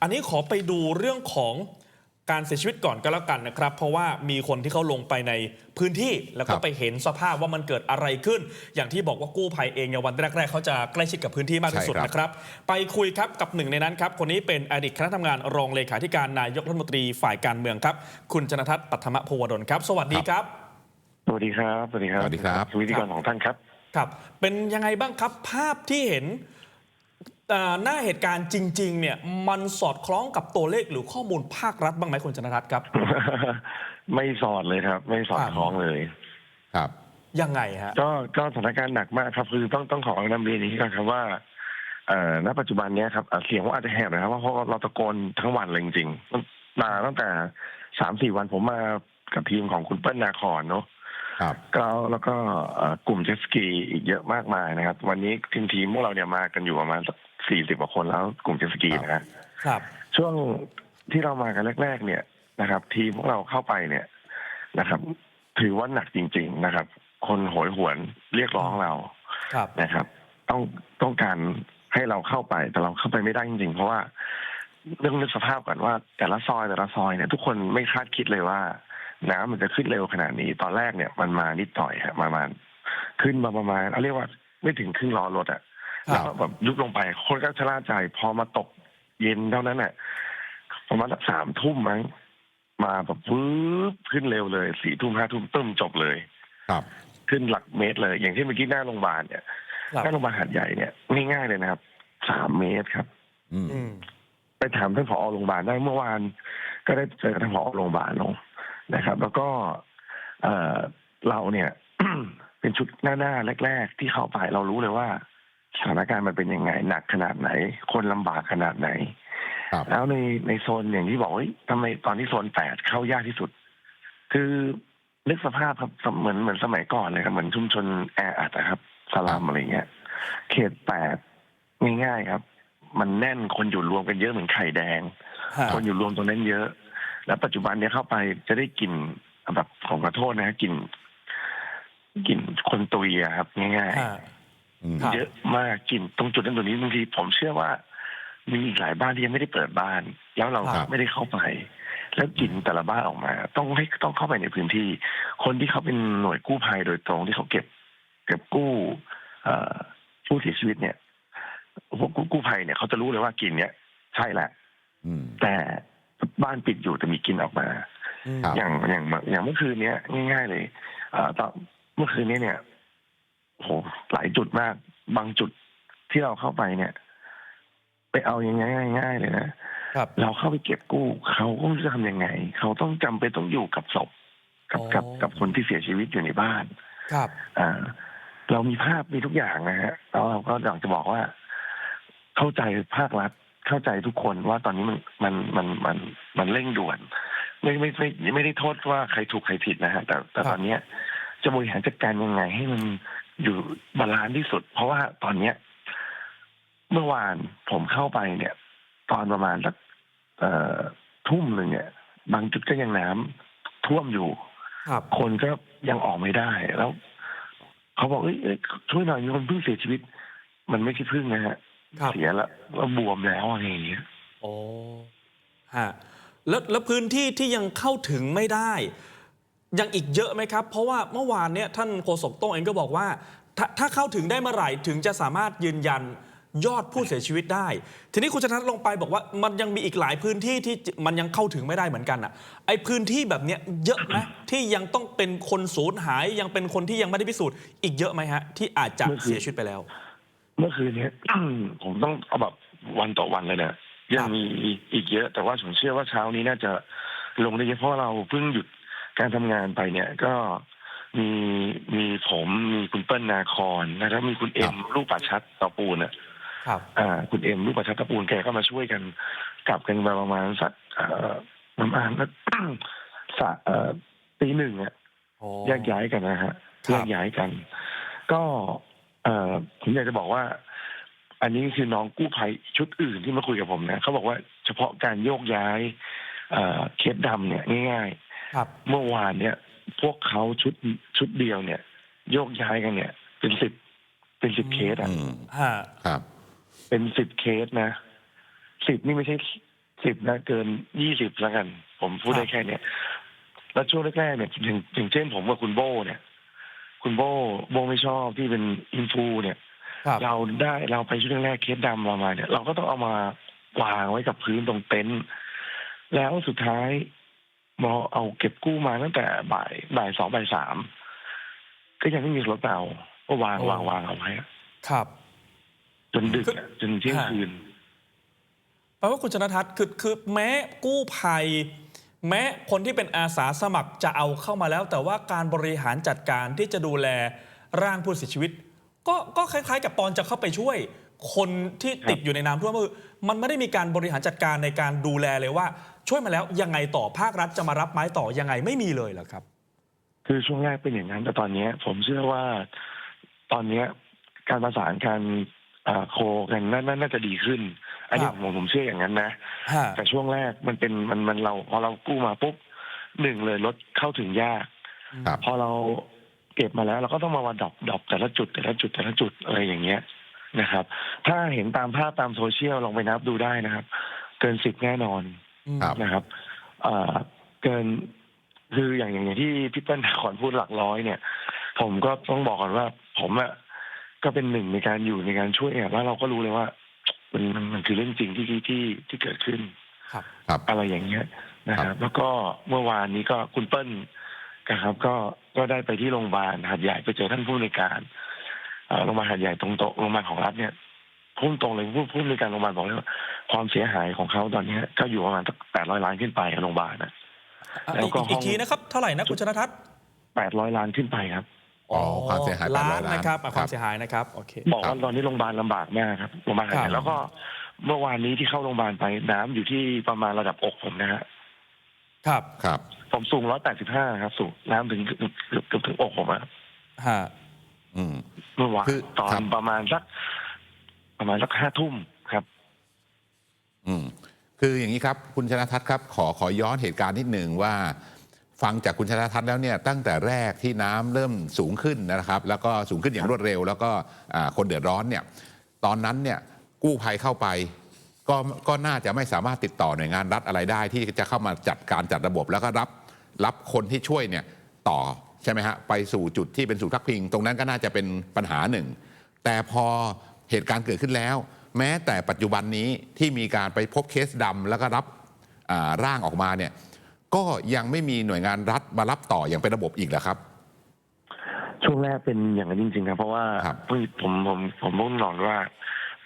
อันนี้ขอไปดูเรื่องของการเสียชีวิตก่อนก็แล้วกันนะครับ เพราะว่ามีคนที่เขาลงไปในพื้นที่แล้วครัก็บไปเห็นสภาพว่ามันเกิดอะไรขึ้น อย่างที่บอกว่ากู้ภัยเองในยวันแรกๆเขาจะใกล้ชิดกับพื้นที่มากที่สุดใช่ครับนะครับ ไปคุยครับกับหนึ่งในนั้นครับ คนนี้เป็นอดีตคณะทำงานรองเลขาธิการนายกรัฐมนตรีฝ่ายการเมืองครับ คุณชนทัศน์ปัทมพวดลครับ สวัสดีครับ สวัสดีครับ สวัสดีครับ สวัสดีครับวิธีกรของท่านครับ ครับ เป็นยังไงบ้างครับภาพที่เห็นอ่า หน้าเหตุการณ์จริง ๆ เนี่ยมันสอดคล้องกับตัวเลขหรือข้อมูลภาครัฐบ้างไหมคุณชนทัศน์ครับ ไม่สอดเลยครับ ไม่สอดครับคล้องเลยครับยังไงฮะก็ก็สถานการณ์หนักมากครับคือต้องต้องขอนำเรียนอย่างนี้ก่อนครับว่าเอ่อณปัจจุบันเนี้ยครับเอ่อเสียงว่าอาจจะแหบนะครับเพราะว่าเราตะโกนทั้งวันเลยจริงๆมันมาตั้งแต่สามสี่วันผมมากับทีมของคุณเปิ้ลนาคอนเนาะครับก็แล้วก็เอ่อกลุ่มเจตสกีอีกเยอะมากมายนะครับ วันนี้ทีมทีมพวกเราเนี่ยมากันอยู่ประมาณ สักสี่สิบกว่าคนแล้วกลุ่มเจตสกีนะฮะครับ ช่วงที่เรามากันแรก ๆ เนี่ยนะครับ ทีมพวกเราเข้าไปเนี่ยนะครับ ถือว่าหนักจริง ๆนะครับ คนโหยหวนเรียกร้องเราครับนะครับ ต้องต้องการให้เราเข้าไปแต่เราเข้าไปไม่ได้จริงๆ เพราะว่าเรื่องนึกสภาพก่อนว่า แต่ละซอยแต่ละซอยเนี่ย ทุกคนไม่คาดคิดเลยว่า น้ำมันจะขึ้นเร็วขนาดนี้ ตอนแรกเนี่ยมันมานิดหน่อยฮะประมาณ ขึ้นมาประมาณเอาเรียกว่าไม่ถึงครึ่งล้อรถอะครั แล้วบก็แบบยุบลงไป คนก็ชะล่าใจ พอมาตกเย็นเท่านั้นน่ะประมาณสักสามทุ่มมั้งมาแบบวืบขึ้นเร็วเลยสี่ทุ่มห้าทุ่มตึ้มจบเลยครับ ขึ้นหลักเมตรเลย อย่างที่เมื่อกี้หน้าโรงพยาบาลเนี่ยครับหน้าโรงพยาบาลหาดใหญ่เนี่ยง่ายๆเลยนะครับสามเมตรครับ อืมอืมไปถามท่านผอโรงพยาบาลได้เมื่อวาน ก็ได้เจอกับท่านผอโรงพยาบาลลงนะครับ แล้วก็ เอ่อเราเนี่ย เป็นชุดหน้าหน้าๆแรก ๆ ที่เข้าไปเรารู้เลยว่า สถานการณ์มันเป็นยังไง หนักขนาดไหน คนลำบากขนาดไหนครับแล้วในในโซนอย่างที่บอกว่าเฮ้ยทำไมตอนที่โซนแปดเข้ายากที่สุด คือนึกสภาพครับเหมือนเหมือนสมัยก่อนเลยครับเหมือนชุมชนแออัดนะครับสลัมอะไรเงี้ย เขตแปดง่ายๆครับ มันแน่นคนอยู่รวมกันเยอะเหมือนไข่แดงฮะคนอยู่รวมตรงนั้นเยอะ แล้วปัจจุบันเนี้ยเข้าไปจะได้กลิ่นแบบของขอโทษนะกลิ่นกลิ่นคนตุยอะครับ ง่ายฮะอืมครับๆ เยอะมากกลิ่นตรงจุดนั้นตรงนี้บางทีผมเชื่อว่า มีอีกหลายบ้านที่ยังไม่ได้เปิดบ้าน แล้วเราครับไม่ได้เข้าไป แล้วกลิ่นแต่ละบ้านออกมา ต้องให้ต้องเข้าไปในพื้นที่ คนที่เขาเป็นหน่วยกู้ภัยโดยตรงที่เขาเก็บ เก็บกู้เอ่อผู้เสียชีวิตเนี่ยพวกกู้ภัยเนี่ยเขาจะรู้เลยว่ากลิ่นเนี่ยใช่แหละอืมแต่บ้านปิดอยู่แต่มีกลิ่นออกมาอืมครับอย่างอย่างอย่างเมื่อคืนเนี้ยง่าย ๆ เลยเอ่อตอนเมื่อคืนนี้เนี่ย โหหลายจุดมาก บางจุดที่เราเข้าไปเนี่ย ไปเอายังไงง่ายๆเลยนะครับเราเข้าไปเก็บกู้ เขาก็ไม่รู้จะทำยังไง เขาต้องจำเป็นต้องอยู่กับศพกับกับอ๋อกับคนที่เสียชีวิตอยู่ในบ้าน ครับ อ่า เรามีภาพมีทุกอย่างนะฮะแล้วเราก็อยากจะบอกว่า เข้าใจภาครัฐเข้าใจทุกคนว่าตอนนี้มันมันมันมันมันเร่งด่วน ไม่ไม่ไม่ไม่ได้โทษว่าใครถูกใครผิดนะฮะแต่แต่ครับตอนเนี้ยจะบริหารจัดการยังไงให้มัน อยู่บาลานซ์ที่สุด เพราะว่าตอนเนี้ย เมื่อวานผมเข้าไปเนี่ย ตอนประมาณสักเอ่อทุ่มหนึ่งเนี่ย บางจุดก็ยังน้ำท่วมอยู่ครับคนก็ยังออกไม่ได้แล้ว เขาบอกเอ้ยเอ้ยช่วยหน่อยมีคนเพิ่งเสียชีวิต มันไม่ใช่เพิ่งนะฮะครับเสียแล้วแล้วบวมแล้วอะไรอย่างเงี้ยโอ้ฮะแล้วแล้วพื้นที่ที่ยังเข้าถึงไม่ได้ ยังอีกเยอะไหมครับ เพราะว่าเมื่อวานเนี่ยท่านโฆษกโต้งเองก็บอกว่าถ้าถ้าเข้าถึงได้เมื่อไหร่ถึงจะสามารถยืนยันยอดผู้เสียชีวิตได้ ทีนี้คุณชนะลงไปบอกว่ามันยังมีอีกหลายพื้นที่ที่มันยังเข้าถึงไม่ได้เหมือนกันอะไอพื้นที่แบบเนี้ยเยอะไหมที่ยังต้องเป็นคนสูญหายยังเป็นคนที่ยังไม่ได้พิสูจน์ อีกเยอะไหมฮะ ที่อาจจะเสียชีวิตไปแล้ว เมื่อคืนเนี้ย ผมต้องเอาแบบวันต่อวันเลยเนี่ยยังมีอีกเยอะ แต่ว่าผมเชื่อว่าเช้านี้น่าจะลงได้เยอะเพราะเราเพิ่งหยุด การทำงานไปเนี่ยก็มีมีผมมีคุณเปิ้ลนาคอนนะครับมีคุณเอ็มลูกป่าชัดตะปูนอะครับอ่าคุณเอ็มลูกป่าชัดตะปูนแกก็มาช่วยกันกลับกันมาประมาณสักเอ่อประมาณสักสะเอ่อตีหนึ่งอะอ๋อแยกย้ายกันนะฮะครับแยกย้ายกัน ก็เอ่อผมอยากจะบอกว่า อันนี้คือน้องกู้ภัยชุดอื่นที่มาคุยกับผมนะเขาบอกว่าเฉพาะการโยกย้ายเอ่อเคสดำเนี่ยง่ายครับๆ เมื่อวานเนี่ย พวกเขาชุดชุดเดียวเนี่ย โยกย้ายกันเนี่ย เป็นสิบเป็นสิบเคสอะอืมฮะครับ เป็นสิบเคสนะสิบนี่ไม่ใช่สิบนะเกินยี่สิบแล้วกัน ผมพูดครับได้แค่เนี้ยแล้วช่วงแรกๆเนี่ยอย่างอย่างเช่นผมกับคุณโบเนี่ย คุณโบโบไม่ชอบที่เป็นอินฟูเนี่ยครับเราได้เราไปช่วงแรกๆเคสดำเรามาเนี่ย เราก็ต้องเอามาวางไว้กับพื้นตรงเต็นท์แล้วสุดท้าย มอเอาเก็บกู้มาตั้งแต่บ่ายบ่ายสองบ่ายสามก็ยังไม่มีรถมาเอาก็วางโอ้วางวางเอาไว้อะครับ จนดึกอะจนเที่ยงฮะคืนแปลว่าคุณชนทัศน์คือคือแม้กู้ภัย แม้คนที่เป็นอาสาสมัครจะเอาเข้ามาแล้ว แต่ว่าการบริหารจัดการที่จะดูแลร่างผู้เสียชีวิต ก็ก็คล้าย ๆ กับตอนจะเข้าไปช่วย คนที่ติดอยู่ในน้ำท่วมคือมันไม่ได้มีการบริหารจัดการในการดูแลเลยว่า ช่วยมาแล้วยังไงต่อภาครัฐจะมารับไม้ต่อยังไงไม่มีเลยเหรอครับ คือช่วงแรกเป็นอย่างนั้นแต่ตอนเนี้ยผมเชื่อว่าตอนเนี้ยการประสานการอ่าโคกันน่าน่าน่าจะดีขึ้น อันนี้ครับผมผมเชื่ออย่างนั้นนะฮะแต่ช่วงแรกมันเป็นมันมันเราพอเรากู้มาปุ๊บหนึ่งเลยรถเข้าถึงยากครับพอเราเก็บมาแล้วเราก็ต้องมาวันดับดับแต่ละจุดแต่ละจุดแต่ละจุดอะไรอย่างเงี้ย นะครับ ถ้าเห็นตามภาพตามโซเชียลลองไปนับดูได้นะครับ เกินสิบแน่นอนครับ นะครับเอ่อเกินคืออย่างอย่างอย่างที่พี่เปิ้ลนาคอนพูดหลักร้อยเนี่ย ผมก็ต้องบอกก่อนว่า ผมอะก็เป็นหนึ่งในการอยู่ในการช่วยเนี่ยแล้วเราก็รู้เลยว่า มันมันมันคือเรื่องจริงที่ที่ที่ที่เกิดขึ้น ครับ ครับ อะไรอย่างเงี้ยนะคครัรับบแล้วก็เมื่อวานนี้ก็คุณเปิ้ลนะครับ ก็ก็ได้ไปที่โรงพยาบาลหัดใหญ่ไปเจอท่านผู้ในวยการเอ่อ โรงพยาบาลหัดใหญ่ตรงโตะโรงพยาบาลของรัฐเนี่ยพุ่งตรงเลยผู้ผู้ในวยการโรงพยาบาลบอกเลยว่าความเสียหายของเขาตอนเนี้ยก็อยู่ประมาณสักแปดร้อยล้านขึ้นไปโรงพยาบาลนะอะแล้วก็อีกอีห้กองทีนะครับ เท่าไหร่นะคุณชนทัศน์แปดร้อยล้านขึ้นไปครับอ๋อความเสียหาย800ล้านล้านนะครับอะคครัวาบมเสียหายนะครับโอเคบอกว่าตอนนี้โรงพยาบาลลำบากมากครับโรงพยาบาลหัดใหครัญ่บแล้วก็เมื่อวานนี้ที่เข้าโรงพยาบาลไปน้ำอยู่ที่ประมาณระดับอกผมนะฮะครับครับผมสูงร้อยแปดสิบห้าครับ สูงน้ำถึงเกือบเกือบเกือบถึงอกผมอะฮะ อืม เมื่อวานคือตอครันบ ประมาณสักประมาณสักห้าทุ่มครับ อืมคืออย่างนี้ครับคุณชนะทัศน์ครับขอขอย้อนเหตุการณ์นิดหนึ่งว่า ฟังจากคุณชนะทัศน์แล้วเนี่ยตั้งแต่แรกที่น้ำเริ่มสูงขึ้นนะครับ แล้วก็สูงขึ้นอย่างรวดเร็ว แล้วก็อ่าคนเดือดร้อนเนี่ย ตอนนั้นเนี่ยกู้ภัยเข้าไป ก็ก็น่าจะไม่สามารถติดต่อหน่วยงานรัฐอะไรได้ ที่จะเข้ามาจัดการจัดระบบแล้วก็รับรับคนที่ช่วยเนี่ยต่อ ใช่ไหมฮะไปสู่จุดที่เป็นศูนย์พักพิง ตรงนั้นก็น่าจะเป็นปัญหาหนึ่ง แต่พอเหตุการณ์เกิดขึ้นแล้ว แม้แต่ปัจจุบันนี้ที่มีการไปพบเคสดำแล้วก็รับอ่าร่างออกมาเนี่ยก็ยังไม่มีหน่วยงานรัฐมารับต่ออย่างเป็นระบบอีกเหรอครับ ช่วงแรกเป็นอย่างนั้นจริงๆครับเพราะว่าครับผมผมผมต้องนอนว่า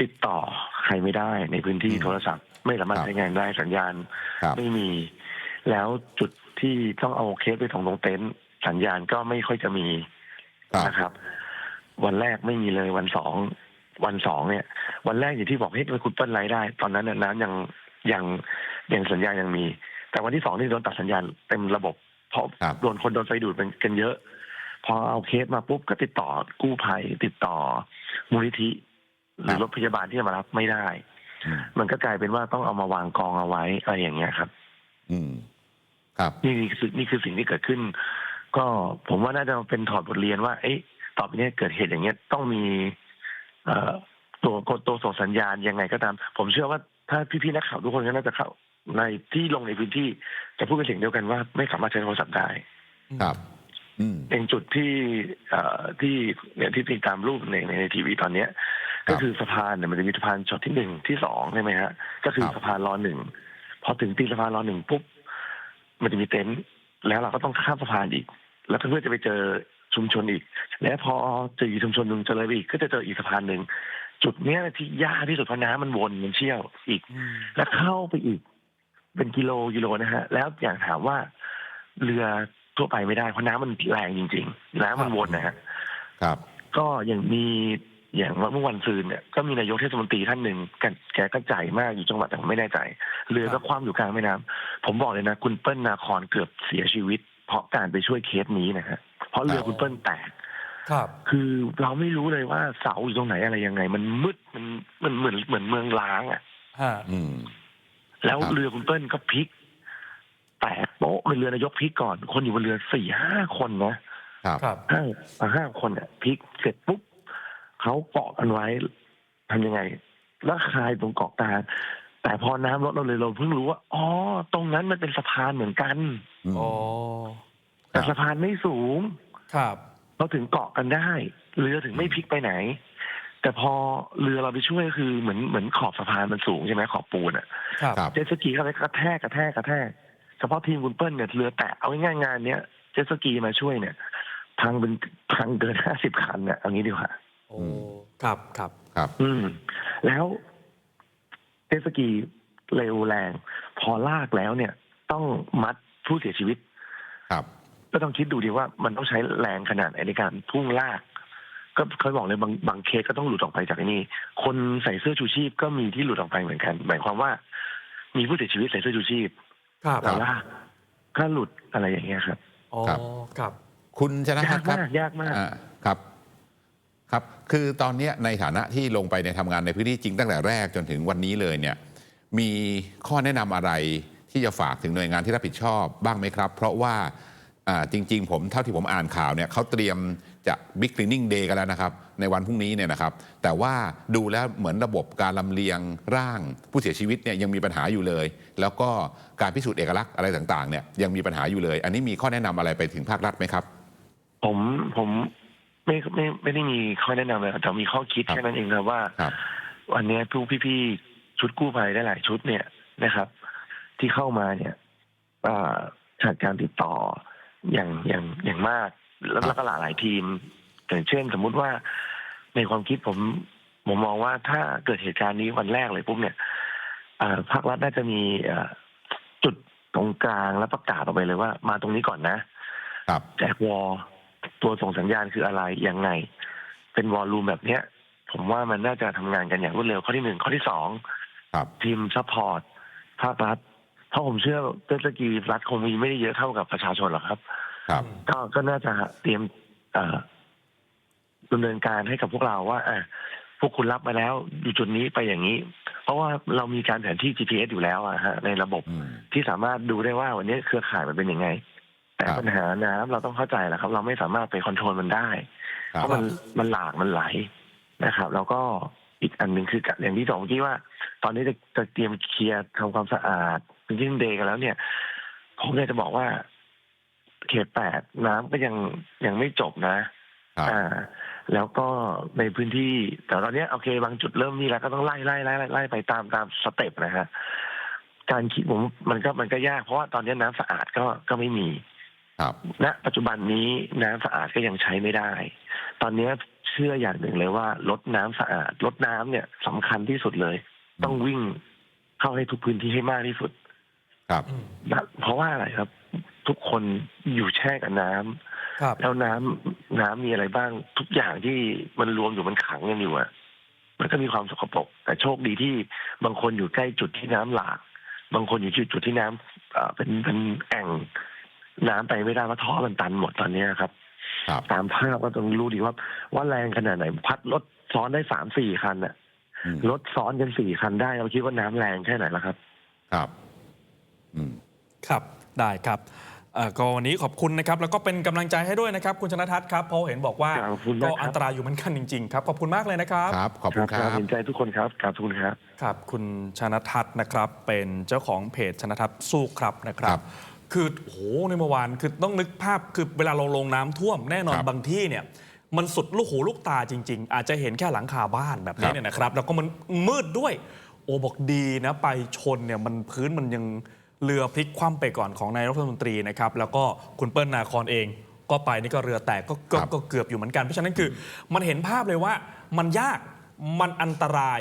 ติดต่อใครไม่ได้ในพื้นที่อืมโทรศัพท์ ไม่สามารถครับใช้งานได้สัญญาณครับไม่มีแล้วจุดที่ต้องเอาเคสไปส่งตรงเต็นท์ สัญญาณก็ไม่ค่อยจะมีครับนะครับ วันแรกไม่มีเลยวันสองวันสองเนี่ย วันแรกอย่างที่บอกเฮ้ยทำไมคุณเปิ้ลไลฟ์ได้ ตอนนั้นน่ะน้ำยังยังยังสัญญาณยังมี แต่วันที่สองนี่โดนตัดสัญญาณเต็มระบบเพราะครับโดนคนโดนไฟดูดเป็นกันเยอะ พอเอาเคสมาปุ๊บก็ติดต่อกู้ภัยติดต่อมูลนิธิ หรือรถพยาบาลที่จะมารับไม่ได้อืมมันก็กลายเป็นว่าต้องเอามาวางกองเอาไว้อะไรอย่างเงี้ยครับ อืม ครับ นี่คือนี่คือสิ่งที่เกิดขึ้น ก็ผมว่าน่าจะเป็นถอดบทเรียนว่า เอ๊ะต่อไปเนี้เกิดเหตุอย่างเงี้ยต้องมี เอ่อตัวตัวส่งสัญญาณยังไงก็ตาม ผมเชื่อว่าถ้าพี่ๆนักข่าวทุกคนก็น่าจะเข้าในที่ลงในพื้นที่จะพูดเป็นเสียงเดียวกันว่าไม่สามารถใช้โทรศัพท์ได้ครับอืมเองจุดที่เอ่อที่เนี่ยที่ติดตามรูปในในในทีวีตอนเนี้ยครับก็คือสะพานเนี่ยมันจะมีสะพานช็อตที่หนึ่งที่สองใช่ไหมฮะ ก็คือครับสะพานรอหนึ่งพอถึงตีนสะพานรอหนึ่งปุ๊บมันจะมีเต็นท์ แล้วเราก็ต้องข้ามสะพานอีก แล้วเพื่อจะไปเจอชุมชนอีก แล้วพอเจออีกชุมชนหนึ่งเจอเลยไปอีกก็จะเจออีกสะพานหนึ่งจุดเนี้ยที่ยากที่สุดเพราะน้ำมันวนมันเชี่ยวอีกอืมแล้วเข้าไปอีก เป็นกิโลกิโลนะฮะ แล้วอย่างถามว่าเรือทั่วไปไม่ได้เพราะน้ำมันแรงจริง ๆ น้ำมันวนนะฮะครับ ก็อย่างมี อย่างเมื่อวันซืนเนี่ยก็มีนายกเทศมนตรีท่านหนึ่งแกแกก็ใจมากอยู่จังหวัดแต่ผมไม่แน่ใจ เรือก็คว่ำอยู่กลางแม่น้ำผมบอกเลยนะคุณเปิ้ลนาคอนเกือบเสียชีวิต เพราะการไปช่วยเคสนี้นะฮะเพราะเรือคุณเปิ้ลแตกครับคือเราไม่รู้เลยว่าเสาอยู่ตรงไหนอะไรยังไง มันมืดมันมันเหมือนเหมือนเมืองล้างอะฮะอืมแล้วครับเรือคุณเปิ้ลก็พลิกแตกโป๊ะเลยเรือนายกพลิกก่อน คนอยู่บนเรือสี่ห้าคนนะครับครับห้าห้าคนเนี่ยพลิกเสร็จปุ๊บ เขาเกาะกันไว้ทำยังไง แล้วคายตรงเกาะกลางแต่พอน้ำลดเราเลยเราเพิ่งรู้ว่าอ๋อตรงนั้นมันเป็นสะพานเหมือนกันอืมอ๋อแต่สะพานไม่สูง ครับ เราถึงเกาะกันได้ เรือถึงไม่พลิกไปไหน แต่พอเรือเราไปช่วยคือเหมือนเหมือนขอบสะพานมันสูงใช่ไหมขอบปูนอะครับครับเจ็ตสกีเขาเลยกระแทกกระแทกกระแทกเฉพาะทีมคุณเปิ้ลเนี่ยเรือแตะเอาง่ายๆงานเนี้ยเจ็ตสกีมาช่วยเนี่ยพังเป็นพังเกินห้าสิบคันเนี่ยเอางี้ดีกว่า โอ้ครับครับครับ อืม แล้วเจ็ตสกีเร็วแรง พอลากแล้วเนี่ย ต้องมัดผู้เสียชีวิต ครับ ก็ต้องคิดดูดีว่ามันต้องใช้แรงขนาดไหนในการพุ่งลาก ก็เคยบอกเลยบางบางเคสก็ต้องหลุดออกไปจากไอ้นี่คนใส่เสื้อชูชีพก็มีที่หลุดออกไปเหมือนกัน หมายความว่า มีผู้เสียชีวิตใส่เสื้อชูชีพครับแต่ว่าก็หลุดอะไรอย่างเงี้ยครับอ๋อครับครับคุณชนะยาพักฒน์ครับมากยากมากอ่าครับ ครับ คือตอนนี้ในฐานะที่ลงไปในทำงานในพื้นที่จริงตั้งแต่แรกจนถึงวันนี้เลยเนี่ยมีข้อแนะนำอะไรที่จะฝากถึงหน่วยงานที่รับผิดชอบบ้างไหมครับ เพราะว่าจริง ๆ ผมเท่าที่ผมอ่านข่าวเนี่ยเขาเตรียมจะบิ๊กคลีนนิ่งเดย์กันแล้วนะครับ ในวันพรุ่งนี้เนี่ยนะครับ แต่ว่าดูแล้วเหมือนระบบการลำเลียงร่างผู้เสียชีวิตเนี่ยยังมีปัญหาอยู่เลย แล้วก็การพิสูจน์เอกลักษณ์อะไรต่างๆเนี่ยยังมีปัญหาอยู่เลย อันนี้มีข้อแนะนำอะไรไปถึงภาครัฐไหมครับ ผมผม ไม่ไม่ไม่ได้มีข้อแนะนำเลยแต่มีข้อคิดครับ แค่นั้นเองครับว่า ครับ วันเนี้ยทุกพี่ๆชุดกู้ภัยได้หลายชุดเนี่ยนะครับ ที่เข้ามาเนี่ยอ่าขาดการติดต่ออย่างอย่างอย่างมาก แล้วครับ แล้วก็หลายหลายทีมอย่างเช่น สมมุติว่าในความคิดผมผมมองว่าถ้าเกิดเหตุการณ์นี้วันแรกเลยปุ๊บเนี่ยอ่าภาครัฐน่าจะมีอ่าจุดตรงกลางแล้วประกาศออกไปเลยว่า มาตรงนี้ก่อนนะ ครับ แจกวอล ตัวส่งสัญญาณคืออะไรยังไง เป็นวอลลุ่มแบบเนี้ย ผมว่ามันน่าจะทำงานกันอย่างรวดเร็วข้อที่หนึ่งข้อที่สองครับทีมซัพพอร์ตภาครัฐเพราะผมเชื่อเทศกีรัฐคงมีไม่ได้เยอะเท่ากับประชาชนหรอกครับ ครับ ก็ก็น่าจะเตรียมเอ่อดำเนินการให้กับพวกเราว่าอะพวกคุณรับมาแล้วอยู่จุดนี้ไปอย่างนี้ เพราะว่าเรามีการแผนที่ GPS อยู่แล้วอะฮะในระบบอืมที่สามารถดูได้ว่าวันนี้เครือข่ายมันเป็นยังไง แต่ครับปัญหาน้ำเราต้องเข้าใจแหละครับ เราไม่สามารถไปคอนโทรลมันได้ครัเพบราะมันมันหลากมันไหลนะครับ แล้วก็อีกอันหนึ่งคืออย่างที่สองที่ว่า ตอนนี้จะจะเตรียมเคลียร์ทำความสะอาดเป็นยิ่งเดย์กันแล้วเนี่ย ผมเลยจะบอกว่าเขตแปดน้ำก็ยังยังไม่จบนะครับอ่า แล้วก็ในพื้นที่ แต่ตอนเนี้ยโอเค บางจุดเริ่มมีแล้วก็ต้องไล่ไล่ไล่ไล่ไล่ไปตามตามสเต็ปนะฮะการคิดผมมันก็มันก็ยากเพราะว่าตอนนี้น้ำสะอาดก็ก็ไม่มีครับ ณปัจจุบันนี้น้ำสะอาดก็ยังใช้ไม่ได้ ตอนนี้เชื่ออย่างหนึ่งเลยว่าลดน้ำสะอาดลดน้ำเนี่ยสำคัญที่สุดเลย ต้องวิ่งเข้าให้ทุกพื้นที่ให้มากที่สุด ครับนะเพราะว่าอะไรครับ ทุกคนอยู่แช่กับน้ำครับแล้วน้ำน้ำมีอะไรบ้าง ทุกอย่างที่มันรวมอยู่มันขังกันอยู่อะมันก็มีความสกปรกแต่โชคดีที่บางคนอยู่ใกล้จุดที่น้ำหลาก บางคนอยู่ที่จุดที่น้ำเอ่อเป็นเป็นแอ่ง น้ำไปไม่ได้เพราะท่อมันตันหมดตอนนี้ครับครับ ตามภาพก็ต้องรู้ดีว่า ว่าแรงขนาดไหน พัดรถซ้อนได้สามสี่คันน่ะอืมรถซ้อนกันสี่คันได้เราคิดว่าน้ำแรงแค่ไหนแล้วครับ ครับ อืมครับได้ครับเอ่อก็วันนี้ขอบคุณนะครับ แล้วก็เป็นกำลังใจให้ด้วยนะครับ คุณชนะทัศน์ครับเพราะเห็นบอกว่าขอบคุณมากครับก็อันตรายอยู่เหมือนกันจริงๆครับขอบคุณมากเลยนะครับครับขอบคุณครับเห็นใจทุกคนครับขอบคุณครับครับ คุณชนทัศน์นะครับ เป็นเจ้าของเพจชนทัศน์สู้ครับนะครัครับบ คือโอ้โหในเมื่อวานคือต้องนึกภาพคือเวลาเราลงน้ำท่วมแน่นอนครับบางที่เนี่ยมันสุดลูกหูลูกตาจริง ๆ อาจจะเห็นแค่หลังคาบ้านแบบครันี้บเนี่ยนะครับ แล้วก็มันมืดด้วย โอ้บอกดีนะ ไปชนเนี่ยมันพื้นมันยังเรือพลิกคว่ำไปก่อนของนายรัฐมนตรีนะครับ แล้วก็คุณเปิ้ลนาคอนเอง ก็ไปนี่ก็เรือแตกก็ก็ครับ ก็เกือบอยู่เหมือนกันเพราะฉะนั้นคือ มันเห็นภาพเลยว่ามันยากมันอันตราย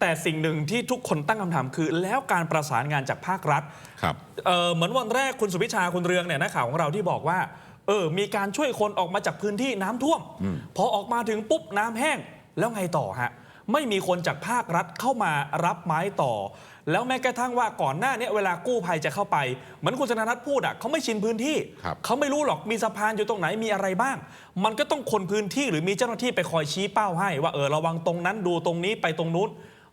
แต่สิ่งหนึ่งที่ทุกคนตั้งคำถามคือ แล้วการประสานงานจากภาครัฐครับ เอ่อเหมือนวันแรกคุณสุพิชาคุณเรืองเนี่ยนักข่าวของเราที่บอกว่า เออ มีการช่วยคนออกมาจากพื้นที่น้ำท่วม อืม พอออกมาถึงปุ๊บน้ำแห้ง แล้วไงต่อฮะ ไม่มีคนจากภาครัฐเข้ามารับไม้ต่อ แล้วแม้กระทั่งว่าก่อนหน้าเนี้เวลากู้ภัยจะเข้าไป เหมือนคุณชนนัทพูดอะเขาไม่ชินพื้นที่ ครับ เขาไม่รู้หรอกมีสะพานอยู่ตรงไหนมีอะไรบ้าง มันก็ต้องคนพื้นที่หรือมีเจ้าหน้าที่ไปคอยชี้เป้าให้ ว่าเออระวังตรงนั้นดูตรงนี้ไปตรงนู้น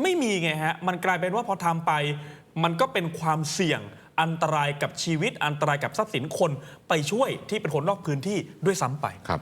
ไม่มีไงฮะ มันกลายเป็นว่าพอทำไป มันก็เป็นความเสี่ยงอันตรายกับชีวิตอันตรายกับทรัพย์สินคนไปช่วยที่เป็นคนนอกพื้นที่ด้วยซ้ำไปครับ